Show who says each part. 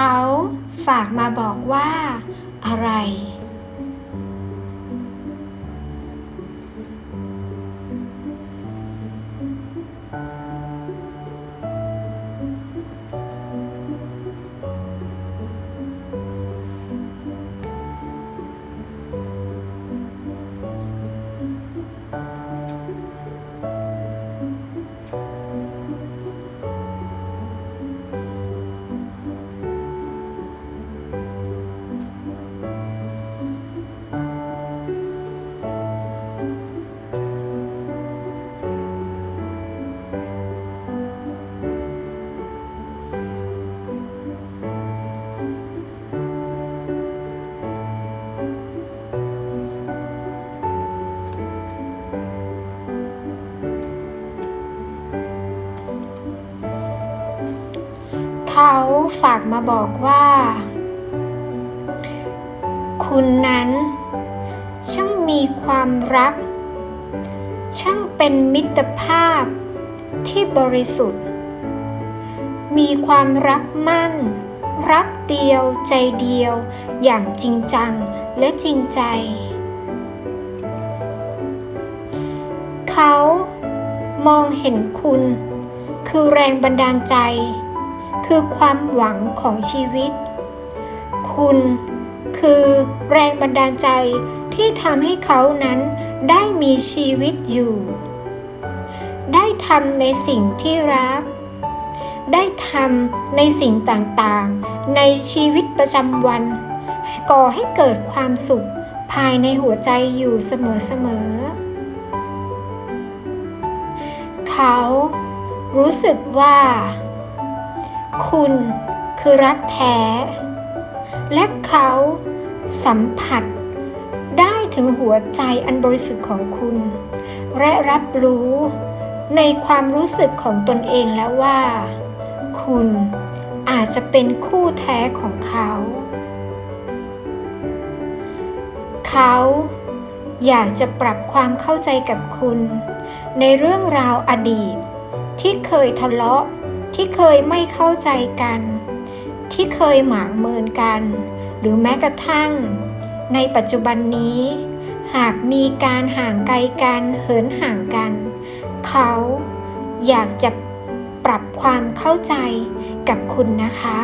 Speaker 1: เขาฝากมาบอกว่าอะไร เขาฝากมาบอกว่า คุณนั้นช่างมีความรัก ช่างเป็นมิตรภาพที่บริสุทธิ์ มีความรักมั่น รักเดียวใจเดียว อย่างจริงจังและจริงใจ เขามองเห็นคุณ คือแรงบันดาลใจ คือความหวังของชีวิต คุณคือแรงบันดาลใจที่ทำให้เขานั้นได้มีชีวิตอยู่ ได้ทำในสิ่งที่รัก ได้ทำในสิ่งต่างๆ ในชีวิตประจำวัน ก่อให้เกิดความสุขภายในหัวใจอยู่เสมอๆ เขารู้สึกว่า คุณคือรักแท้ และเขาสัมผัสได้ถึงหัวใจอันบริสุทธิ์ของคุณ และรับรู้ในความรู้สึกของตนเองแล้วว่า คุณอาจจะเป็นคู่แท้ของเขา เขาอยากจะปรับความเข้าใจกับคุณ ในเรื่องราวอดีตที่เคยทะเลาะ ที่เคยไม่เข้าใจกัน ที่เคยหมางเมินกัน หรือแม้กระทั่ง ในปัจจุบันนี้ หากมีการห่างไกลกันเหินห่างกัน เขาอยากจะปรับความเข้าใจกับคุณนะคะ